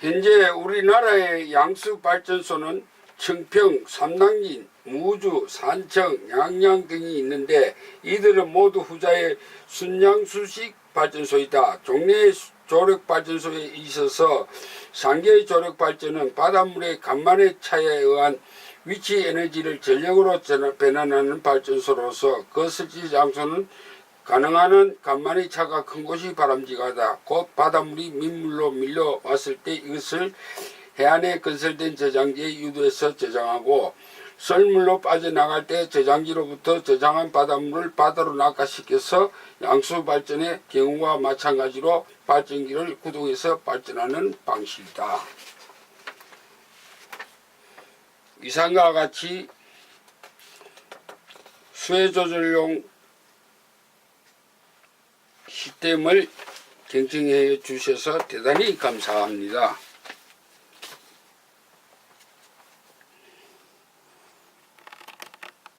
현재 우리나라의 양수 발전소는 청평, 삼당진, 무주, 산청, 양양 등이 있는데 이들은 모두 후자의 순양수식 발전소이다. 종래의 조력 발전소에 있어서 상계의 조력 발전은 바닷물의 간만의 차에 의한 위치 에너지를 전력으로 변환하는 발전소로서 그 설치 장소는 가능한 간만의 차가 큰 곳이 바람직하다. 곧 바닷물이 민물로 밀려왔을 때 이것을 해안에 건설된 저장지에 유도해서 저장하고 썰물로 빠져나갈 때 저장지로부터 저장한 바닷물을 바다로 낙하시켜서 양수 발전의 경우와 마찬가지로 발전기를 구동해서 발전하는 방식이다. 이상과 같이 수해 조절용 시스템을 경청해 주셔서 대단히 감사합니다.